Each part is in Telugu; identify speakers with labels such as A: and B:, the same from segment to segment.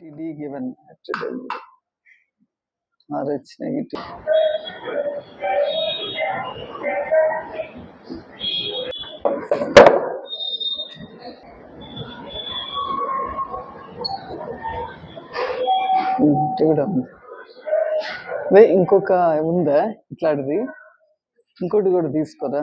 A: TD given at delivery. RH negative. ఇది ఇంకొక ఉందా ఇట్లాంటిది ఇంకోటి కూడా తీసుకోరా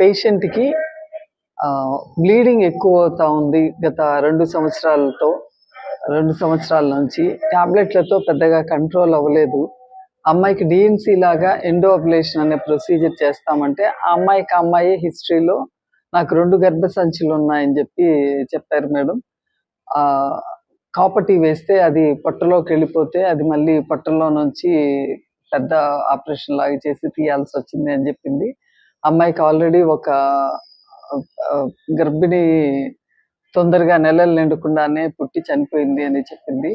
A: పేషెంట్కి బ్లీడింగ్ ఎక్కువ అవుతా ఉంది గత రెండు సంవత్సరాలతో. రెండు సంవత్సరాల నుంచి ట్యాబ్లెట్లతో పెద్దగా కంట్రోల్ అవ్వలేదు. అమ్మాయికి డిఎన్సి లాగా ఎండోఅబ్లేషన్ అనే ప్రొసీజర్ చేస్తామంటే ఆ అమ్మాయికి ఆ అమ్మాయి హిస్టరీలో నాకు రెండు గర్భసంచులు ఉన్నాయని చెప్పి చెప్పారు మేడం. ఆ కాపటి వేస్తే అది పొట్టలోకి వెళ్ళిపోతే అది మళ్ళీ పొట్టలో నుంచి పెద్ద ఆపరేషన్ లాగా చేసి తీయాల్సి వచ్చింది అని చెప్పింది. అమ్మాయికి ఆల్రెడీ ఒక గర్భిణి తొందరగా నెలలు నిండకుండానే పుట్టి చనిపోయింది అని చెప్పింది.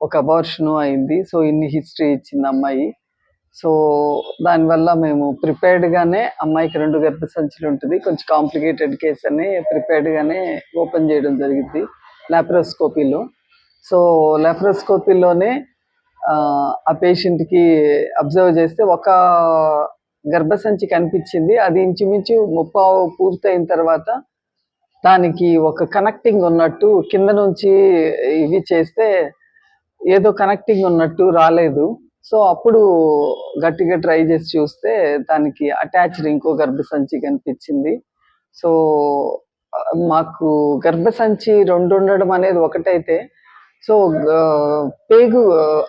A: ఒక అబార్షన్ అయింది. సో ఇన్ని హిస్టరీ ఇచ్చింది అమ్మాయి. సో దానివల్ల మేము ప్రిపేర్డ్గానే గానే అమ్మాయికి రెండు గర్భసంచులు ఉంటుంది. కొంచెం కాంప్లికేటెడ్ కేస్ అని ప్రిపేర్డ్గానే గానే ఓపెన్ చేయడం జరిగింది లాప్రోస్కోపీలో సో లాప్రోస్కోపీలోనే ఆ పేషెంట్కి అబ్జర్వ్ చేస్తే ఒక గర్భసంచి కనిపించింది. అది ఇంచుమించు ముప్పావు పూర్తయిన తర్వాత దానికి ఒక కనెక్టింగ్ ఉన్నట్టు కింద నుంచి ఇవి చేస్తే ఏదో కనెక్టింగ్ ఉన్నట్టు రాలేదు. సో అప్పుడు గట్టిగా ట్రై చేసి చూస్తే దానికి అటాచ్డ్ ఇంకో గర్భసంచి కనిపించింది. సో మాకు గర్భసంచి రెండు ఉండడం అనేది ఒకటైతే సో పేగు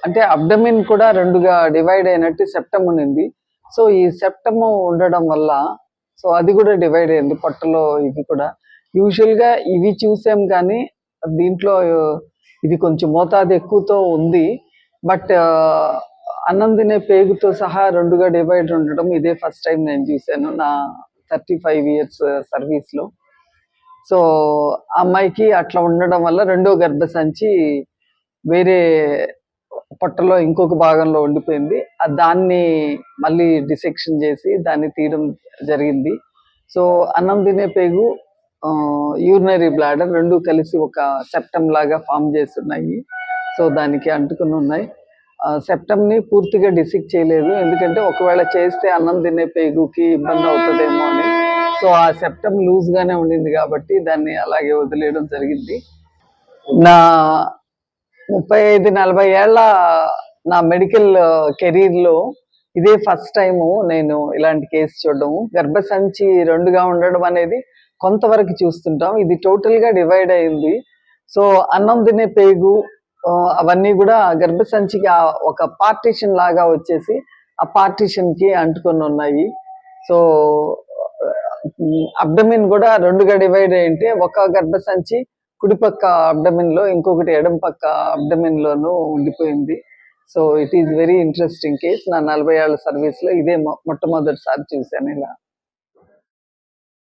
A: అంటే అబ్డమిన్ కూడా రెండుగా డివైడ్ అయినట్టు సెప్టమ్ ఉంది సో ఈ సెప్టమ్ ఉండడం వల్ల సో అది కూడా డివైడ్ అయింది పొట్టలో ఇవి కూడా. యూజువల్గా ఇవి చూసాం కానీ దీంట్లో ఇది కొంచెం మోతాదు ఎక్కువతో ఉంది. బట్ అన్నం తినే పేగుతో సహా రెండుగా డివైడ్ ఉండడం ఇదే ఫస్ట్ టైం నేను చూశాను నా థర్టీ ఫైవ్ ఇయర్స్ సర్వీస్లో సో అమ్మాయికి అట్లా ఉండడం వల్ల రెండో గర్భసంచి వేరే పొట్టలో ఇంకొక భాగంలో ఉండిపోయింది. దాన్ని మళ్ళీ డిసెక్షన్ చేసి దాన్ని తీయడం జరిగింది. సో అన్నం తినే పేగు యూరినరీ బ్లాడర్ రెండు కలిసి ఒక సెప్టమ్ లాగా ఫామ్ చేస్తున్నాయి. సో దానికి అంటుకుని ఉన్నాయి. ఆ పూర్తిగా డిసిక్ చేయలేదు. ఎందుకంటే ఒకవేళ చేస్తే అన్నం తినే పేగుకి ఇబ్బంది అవుతుందేమో అని. సో ఆ సెప్టమ్ లూజ్గానే ఉండింది కాబట్టి దాన్ని అలాగే వదిలేయడం జరిగింది. నా ముప్పై ఐదు నలభై ఏళ్ళ నా మెడికల్ కెరీర్లో ఇదే ఫస్ట్ టైం నేను ఇలాంటి కేసు చూడడము గర్భసంచి రెండుగా ఉండడం అనేది కొంతవరకు చూస్తుంటాం. ఇది టోటల్గా డివైడ్ అయింది. సో అన్నం తినే పేగు అవన్నీ కూడా గర్భసంచికి ఆ ఒక పార్టీషన్ లాగా వచ్చేసి ఆ పార్టీషన్కి అంటుకొని ఉన్నాయి. సో అబ్డమిన్ కూడా రెండుగా డివైడ్ అయింటే ఒక గర్భసంచి కుడి పక్క అబ్డమిన్లో ఇంకొకటి ఎడం పక్క అబ్డమిన్ లోను ఉండిపోయింది. So it is very interesting case నా నలభై ఏళ్ళ సర్వీస్లో ఇదే మొట్టమొదటిసారి చూశాను ఇలా.